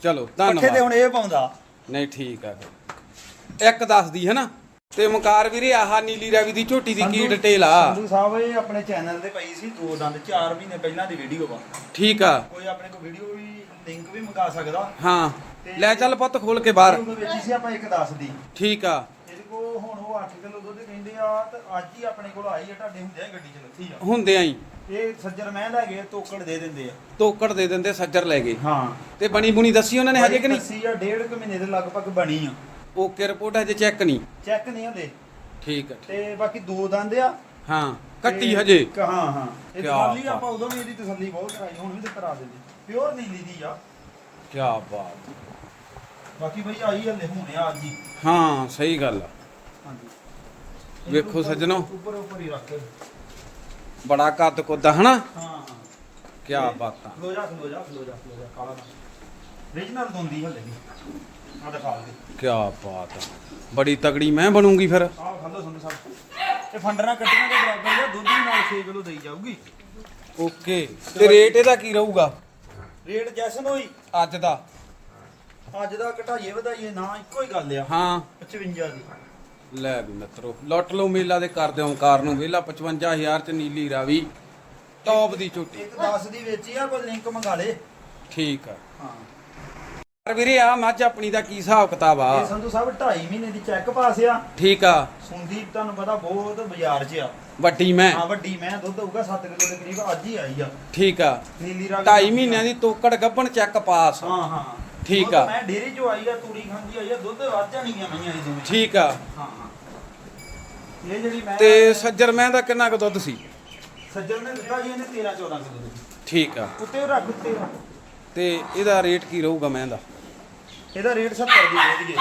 ਚਲੋ ਪੱਠੇ ਤੇ ਧੰਨਵਾਦ। ਹੁਣ ਇਹ ਪਾਉਂਦਾ। ਨਹੀਂ ਠੀਕ ਆ ਫਿਰ। ਇੱਕ ਦੱਸ ਦੀ ਹੈ ਨਾ ਤੇ ਮੁਕਾਰ ਵੀਰੇ ਆਹ ਨੀਲੀ ਰਾਵੀ ਦੀ ਝੋਟੀ ਦੀ ਕੀ ਡਿਟੇਲ ਆ? ਸੰਧੂ ਸਾਹਿਬ ਇਹ ਆਪਣੇ ਚੈਨਲ ਤੇ ਪਈ ਸੀ ਦੋ ਦੰਦ 4 ਮਹੀਨੇ ਪਹਿਲਾਂ ਦੀ ਵੀਡੀਓ ਵਾ ਠੀਕ ਆ। ਕੋਈ ਆਪਣੇ ਕੋਲ ਵੀਡੀਓ ਵੀ ਲਿੰਕ ਵੀ ਮੰਗਾ ਸਕਦਾ। ਹਾਂ। ਲੈ ਚੱਲ ਪੁੱਤ ਖੋਲ ਕੇ ਬਾਹਰ। ਵਿੱਚ ਸੀ ਆਪਾਂ ਇੱਕ ਦੱਸ ਦੀ। ਠੀਕ ਆ। ਇਹਦੇ ਕੋ ਹੁਣ ਉਹ 8 ਕਿਲੋ ਦੁੱਧ ਕਹਿੰਦੇ ਆ ਤੇ ਅੱਜ ਹੀ ਆਪਣੇ ਕੋਲ ਆਈ ਆ ਤੁਹਾਡੇ ਹੁੰਦੇ ਆ ਗੱਡੀ ਚ ਲੱਥੀ ਆ। ਹੁੰਦੇ ਆਈ ਇਹ ਸੱਜਰ ਮੈਂ ਲੈ ਗਏ ਤੋਕੜ ਦੇ ਦਿੰਦੇ ਆ। ਤੋਕੜ ਦੇ ਦਿੰਦੇ ਸੱਜਰ ਲੈ ਗਏ। ਹਾਂ। ਤੇ ਬਣੀ ਬੁਣੀ ਦੱਸੀ ਉਹਨਾਂ ਨੇ ਹਜੇ ਕਿ ਨਹੀਂ? ਦੱਸੀ ਆ ਡੇਢ ਕੁ ਮਹੀਨੇ ਦੇ ਲਗਭਗ ਬਣੀ ਆ। ਓਕੇ ਰਿਪੋਰਟ ਹਜੇ ਚੈੱਕ ਨਹੀਂ। ਚੈੱਕ ਨਹੀਂ ਹੁੰਦੇ। ਠੀਕ ਆ। ਤੇ ਬਾਕੀ ਦੋ ਦੰਦ ਆ। ਹਾਂ ਕੱਟੀ ਹਜੇ। ਹਾਂ ਹਾਂ। ਇਹ ਕਿਆ ਤਸੱਲੀ। ਆਪਾਂ ਉਦੋਂ ਵੀ ਇਹਦੀ ਤਸੱਲੀ ਬਹੁਤ ਕਰਾਈ ਹੁਣ ਵੀ ਤੇ ਕਰਾ ਦਿੰਦੇ। ਪਿਓਰ ਨੀਲੀ ਦੀ ਆ। ਕੀ ਬਾਤ। ਬਾਕੀ ਬਈ ਆਈ ਹਲੇ ਹੁਣੇ ਆ ਅੱਜ ਹੀ। ਹਾਂ ਸਹੀ ਗੱਲ ਆ। ਹਾਂਜੀ। ਵੇਖੋ ਸੱਜਣੋ। ਉੱਪਰ ਉੱਪਰ ਹੀ ਰੱਖ। ਬੜਾ ਕੱਦ ਕੁੱਦਾ ਹਨਾ? ਹਾਂ ਹਾਂ। ਕੀ ਬਾਤਾਂ। ਖਲੋ ਜਾ ਖਲੋ ਜਾ ਖਲੋ ਜਾ ਜਾ ਕਾਲਾ ਰੀਜਨਲ ਦੁੰਦੀ ਹਲੇ ਵੀ। ਆ ਦਿਖਾ ਦੇ ਕੀ ਬਾਤ ਆ। ਬੜੀ ਤਗੜੀ ਮੈਂ ਬਣੂੰਗੀ ਫਿਰ। ਆਹ ਖੱਲੋ ਸੰਧੂ ਸਾਹਿਬ ਇਹ ਫੰਡਰਾਂ ਕੱਟੀਆਂ ਦੇ ਬਰਾਬਰ ਆ ਦੁੱਧ ਵੀ ਨਾਲ 6 ਕਿਲੋ ਦੇਈ ਜਾਊਗੀ। ਓਕੇ ਤੇ ਰੇਟ ਇਹਦਾ ਕੀ ਰਹੂਗਾ? ਰੇਟ ਜੈਸਨ ਹੋਈ। ਅੱਜ ਦਾ। ਅੱਜ ਦਾ ਘਟਾਈਏ ਵਧਾਈਏ ਨਾ ਇੱਕੋ ਹੀ ਗੱਲ ਆ। ਹਾਂ। 55 ਦੀ। ਲੈ ਵੀ ਮਿੱਤਰੋ ਲੁੱਟ ਲਓ ਮੇਲਾ ਦੇ ਕਰਦੇ ਓਂਕਾਰ ਨੂੰ। ਵੇਲਾ 55000 ਚ ਨੀਲੀ ਰਾਵੀ ਟੌਪ ਦੀ ਝੋਟੀ ਇੱਕ 10 ਦੀ ਵੇਚੀ ਆ ਕੋਈ ਲਿੰਕ ਮੰਗਾ ਲੇ। ਠੀਕ ਆ। ਹਾਂ। ਪਰ ਵੀਰੇ ਆ ਮੱਝ ਆਪਣੀ ਦਾ ਕੀ ਹਿਸਾਬ ਕਿਤਾਬ ਇਹ ਆ ਸੰਧੂ ਸਾਹਿਬ 2.5 ਮਹੀਨੇ ਦੀ ਚੈੱਕ ਪਾਸ ਆ। ਠੀਕ ਆ। ਸੁੰਦੀ ਤੁਹਾਨੂੰ ਪਤਾ ਬਹੁਤ ਬਾਜ਼ਾਰ 'ਚ ਆ। ਵੱਡੀ ਮੈਂ। ਹਾਂ ਵੱਡੀ ਮੈਂ ਦੁੱਧ ਹੋਊਗਾ 7 ਕਿਲੋ ਦੇ ਕਰੀਬ ਅੱਜ ਹੀ ਆਈ ਆ। ਠੀਕ ਆ। ਨੀਲੀ ਰੰਗ ਢਾਈ ਮਹੀਨਿਆਂ ਦੀ ਤੋਕੜ ਗੱਭਣ ਚੈੱਕ ਪਾਸ। ਹਾਂ ਹਾਂ। ਠੀਕ ਆ। ਮੈਂ ਡੇਰੀ 'ਚੋਂ ਆਈ ਆ ਤੂੜੀ ਖਾਂਦੀ ਆਈ ਆ ਦੁੱਧ ਵੱਧ ਜਾਣੀਆਂ ਮਈਆਂ ਇਹ ਦੋਵੇਂ। ਠੀਕ ਆ। ਹਾਂ ਹਾਂ। ਇਹ ਜਿਹੜੀ ਮੈਂ ਤੇ ਸੱਜਰ ਮੈਂ ਦਾ ਕਿੰਨਾ ਕੁ ਦੁੱਧ ਸੀ? ਸੱਜਣ ਨੇ ਦਿੱਤਾ ਜੀ ਇਹਨੇ 13 14 ਕਿਲੋ ਠੀਕ ਆ। ਉੱਤੇ ਰੱਖ ਉੱਤੇ। ਤੇ ਇਹਦਾ ਰੇਟ ਕੀ ਰਹੂਗਾ ਮੈਂ ਦਾ? ਇਹਦਾ ਰੇਟ 70 ਦੀ ਦੇ ਦਈਏ।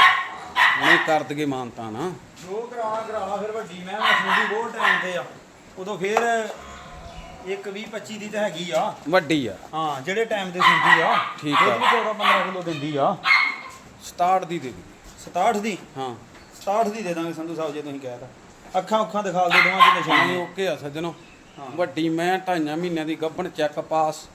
ਨਹੀਂ ਕਰ ਦਗੇ ਮਾਨਤਾ ਨਾ। ਜੋ ਕਰਾ ਕਰਾ ਫਿਰ ਵੱਡੀ ਮੈਂ ਸੁਣਦੀ ਬਹੁਤ ਟਾਈਮ ਤੇ ਆ। ਉਦੋਂ ਫਿਰ ਇੱਕ 20 25 ਦੀ ਤਾਂ ਹੈਗੀ ਆ। ਵੱਡੀ ਆ। ਹਾਂ ਜਿਹੜੇ ਟਾਈਮ ਤੇ ਸੁਣਦੀ ਆ। ਠੀਕ ਆ। ਦੁੱਧ ਵੀ 14 15 ਕਿਲੋ ਦਿੰਦੀ ਆ। 67 ਦੀ ਦੇ ਦੇ 67 ਦੀ? ਹਾਂ। 67 ਦੀ ਦੇ ਦਾਂਗੇ ਸੰਧੂ ਸਾਹਿਬ ਜੇ ਤੁਸੀਂ ਕਹਿਤਾ ਅੱਖਾਂ ਉੱਖਾਂ ਦਿਖਾ ਦੇ ਦੋਵਾਂ ਚ ਨਿਸ਼ਾਨੀ। ਓਕੇ ਆ ਸੱਜਣੋ। ਵੱਡੀ ਮੈਂ ਢਾਈਆਂ ਮਹੀਨਿਆਂ ਦੀ ਗੱਭਣ ਚੈੱਕ ਪਾਸ।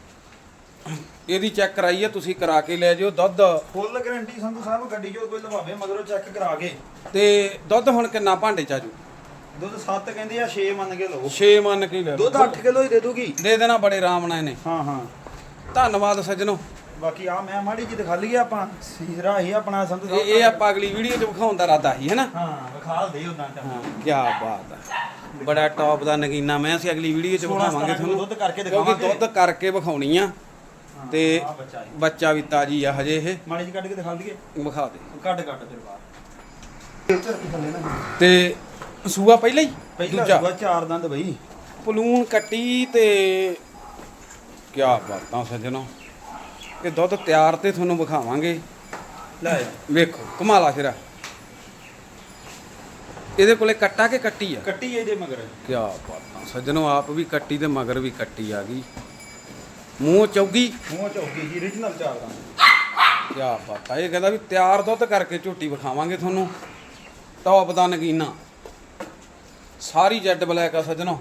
ਇਹਦੀ ਚੈੱਕ ਕਰਾਈ ਆ ਤੁਸੀਂ ਕਰਾ ਕੇ ਲੈ ਜਿਓ ਦੁੱਧ। ਫੁੱਲ ਗਾਰੰਟੀ ਸੰਧੂ ਸਾਹਿਬ ਗੱਡੀ ਚੋਂ ਕੋਈ ਲਵਾਵੇ ਮਗਰੋਂ ਚੈੱਕ ਕਰਾ ਕੇ। ਤੇ ਦੁੱਧ ਹੁਣ ਕਿੰਨਾ ਭਾਂਡੇ ਚ ਆਜੂ ਦੁੱਧ 7 ਕਹਿੰਦੇ ਆ 6 ਮੰਨ ਕੇ ਲਓ। 6 ਮੰਨ ਕੇ ਲੈ ਦੁੱਧ ਲਓ 8 ਕਿਲੋ ਹੀ ਦੇ ਦੂਗੀ। ਦੇ ਦੇਣਾ ਬੜੇ ਆਰਾਮ ਨਾਲ ਇਹਨੇ। ਹਾਂ ਹਾਂ। ਧੰਨਵਾਦ ਸੱਜਣੋ। ਬਾਕੀ ਆ ਮੈਂ ਮਾੜੀ ਜੀ ਦਿਖਾ ਲਈਏ ਆਪਾਂ ਸੀਰਾ ਹੀ ਆਪਣਾ ਸੰਧੂ ਇਹ ਸਾਹਿਬ ਇਹ ਆਪਾਂ ਅਗਲੀ ਵੀਡੀਓ 'ਚ ਵਿਖਾਉਣ ਦਾ ਇਰਾਦਾ ਸੀ ਹੈਨਾ? ਹਾਂ ਵਿਖਾ ਦੇ ਉਹਨਾਂ ਹਾਂ ਕੀ ਬਾਤ ਹੈ ਬੜਾ ਟੌਪ ਦਾ ਨਗੀਨਾ ਮੈਂ ਅਸੀਂ ਅਗਲੀ ਵੀਡੀਓ 'ਚ ਵਿਖਾਵਾਂਗੇ ਤੁਹਾਨੂੰ। ਦੁੱਧ ਕਰਕੇ ਕਿਉਂਕਿ ਦਿਖਾਵਾਂਗੇ। ਦੁੱਧ ਕਰਕੇ ਵਿਖਾਉਣੀ ਆ। ਤੇ ਬੱਚਾ ਵੀ ਤਾਜੀ ਆ ਹਜੇ ਇਹ। ਮਾੜੀ ਜੀ ਕੱਢ ਕੇ ਦਿਖਾ ਦਈਏ? ਵਿਖਾ ਦੇ। ਕੱਢ ਕੱਢ ਫਿਰ ਬਾਹਰ। ਤੇ ਸੂਆ ਪਹਿਲਾਂ ਹੀ? ਪਹਿਲਾ ਦੂਜਾ? ਸੂਆ ਚਾਰ ਦੰਦ ਬਈ। ਪਲੂਣ ਕੱਟੀ ਤੇ ਕੀ ਬਾਤਾਂ ਸੱਜਣੋ। ਇਹ ਦੁੱਧ ਤਿਆਰ ਤੇ ਤੁਹਾਨੂੰ ਵਿਖਾਵਾਂਗੇ। ਲੈ। ਵੇਖੋ ਕਮਾਲਾ ਸਿਰਾ। ਇਹਦੇ ਕੋਲੇ ਕੱਟਾ ਕਿ ਕੱਟੀ ਆ? ਕੱਟੀ ਇਹਦੇ ਮਗਰ। ਕੀ ਬਾਤਾਂ ਸੱਜਣੋ ਆਪ ਵੀ ਕੱਟੀ ਤੇ ਮਗਰ ਵੀ ਕੱਟੀ ਆ ਗਈ। ਮੂੰਹ ਚੌਗੀ। ਮੂੰਹ ਚੌਕੀ ਜੀ origignal ਚਾਰ ਕੀ ਬਾਤਾਂ ਇਹ ਕਹਿੰਦਾ ਵੀ ਤਿਆਰ ਦੁੱਧ ਕਰਕੇ ਝੋਟੀ ਵਿਖਾਵਾਂਗੇ ਤੁਹਾਨੂੰ। ਟੌਪ ਦਾ ਨਗੀਨਾ। ਸਾਰੀ ਜੈਡ ਬਲੈਕ ਆ ਸੱਜਣੋ।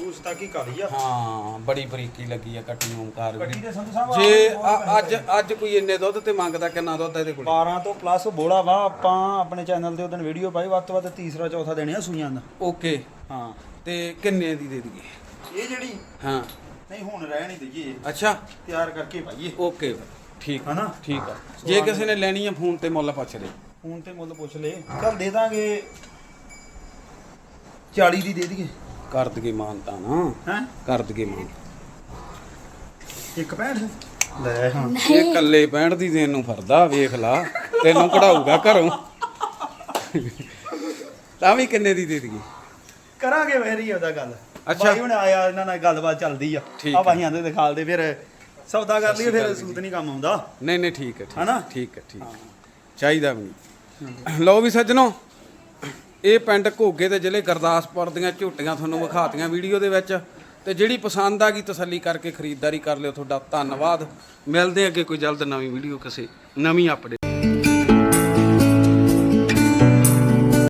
ਉਸ ਤੱਕ ਹੀ ਕਾਲੀ ਆ? ਹਾਂ ਬੜੀ ਬਰੀਕੀ ਲੱਗੀ ਆ ਕੱਟੀ ਓਮਕਾਰ ਵੀ ਦੇ ਸੰਧੂ ਸਾਹਿਬ ਜੇ ਅੱਜ ਅੱਜ ਕੋਈ ਇੰਨੇ ਦੁੱਧ ਤੇ ਮੰਗਦਾ ਕਿੰਨਾ ਦੁੱਧ ਆ ਇਹਦੇ ਕੋਲ? 12 ਤੋਂ ਪਲੱਸ ਬੋਲਾ ਵਾ ਆਪਾਂ ਆਪਣੇ ਚੈਨਲ ਤੇ ਉਦੋਂ ਵੀਡੀਓ ਪਾਈ ਵੱਧ ਤੋਂ ਵੱਧ ਤੀਸਰਾ ਚੌਥਾ ਦੇਣੇ ਆ ਸੂਈਆਂ ਦਾ। ਓਕੇ ਹਾਂ। ਤੇ ਕਿੰਨੇ ਦੀ ਦੇ ਦਈਏ? ਇਹ ਜਿਹੜੀ ਹਾਂ। ਨਹੀਂ ਹੁਣ ਰਹਿ ਨਹੀਂ ਦਈਏ। ਅੱਛਾ। ਤਿਆਰ ਕਰਕੇ ਪਾਈਏ। ਓਕੇ। ਠੀਕ ਹਨਾ? ਠੀਕ ਆ। ਜੇ ਕਿਸੇ ਨੇ ਲੈਣੀ ਆ ਫੋਨ ਤੇ ਮੁੱਲ ਪੁੱਛ ਲੈ। ਹੁਣ ਤੇ ਮੁੱਲ ਪੁੱਛ ਲੈ। ਚੱਲ ਦੇ ਦਾਂਗੇ। 40 ਦੀ ਦੇ ਦਈਏ। ਕਰ ਦਗੇ ਮਾਨਤਾ ਨਾ। ਹੈ? ਕਰ ਦਗੇ ਮਾਨ। ਇੱਕ ਪੈਂਠ ਲੈ ਹਾਂ। ਇਹ ਕੱਲੇ 65 ਦੀ ਦੇਣ ਨੂੰ ਫਰਦਾ ਵੇਖ ਲਾ। ਤੈਨੂੰ ਕਢਾਊਗਾ ਘਰੋਂ। ਤਾਂ ਵੀ ਕਿੰਨੇ ਦੀ ਦੇ ਦਈਏ? ਕਰਾਂਗੇ ਵੈਰੀ ਉਹਦਾ ਗੱਲ। ਅੱਛਾ। ਹੁਣ ਆਇਆ ਇਹਨਾਂ ਨਾਲ ਗੱਲਬਾਤ ਚੱਲਦੀ ਆ ਠੀਕ ਆ ਆ। ਭਾਈਆਂ ਦੇ ਦਿਖਾਲਦੇ ਫਿਰ ਸੌਦਾ ਕਰ ਲਈਏ ਫਿਰ ਸੂਤ ਨਹੀਂ ਕੰਮ ਆਉਂਦਾ ਨਹੀਂ ਨਹੀਂ ਠੀਕ ਹੈ ਠੀਕ ਹਨਾ? ਠੀਕ ਹੈ ਠੀਕ ਹੈ। ਚਾਹੀਦਾ ਵੀ ਨਹੀਂ ਲਓ ਵੀ ਸੱਜਣੋ ਇਹ ਪਿੰਡ ਘੋਗੇ ਤੇ ਜ਼ਿਲ੍ਹੇ ਗੁਰਦਾਸਪੁਰ ਦੀਆਂ ਝੋਟੀਆਂ ਤੁਹਾਨੂੰ ਵਿਖਾਤੀਆਂ ਵੀਡੀਓ ਦੇ ਵਿੱਚ ਤੇ ਜਿਹੜੀ ਪਸੰਦ ਆ ਗਈ ਤਸੱਲੀ ਕਰਕੇ ਖਰੀਦਦਾਰੀ ਕਰ ਲਿਓ ਤੁਹਾਡਾ ਧੰਨਵਾਦ ਮਿਲਦੇ ਅੱਗੇ ਕੋਈ ਜਲਦ ਨਵੀਂ ਵੀਡੀਓ ਕਿਸੇ ਨਵੀਂ ਅਪਡੇਟ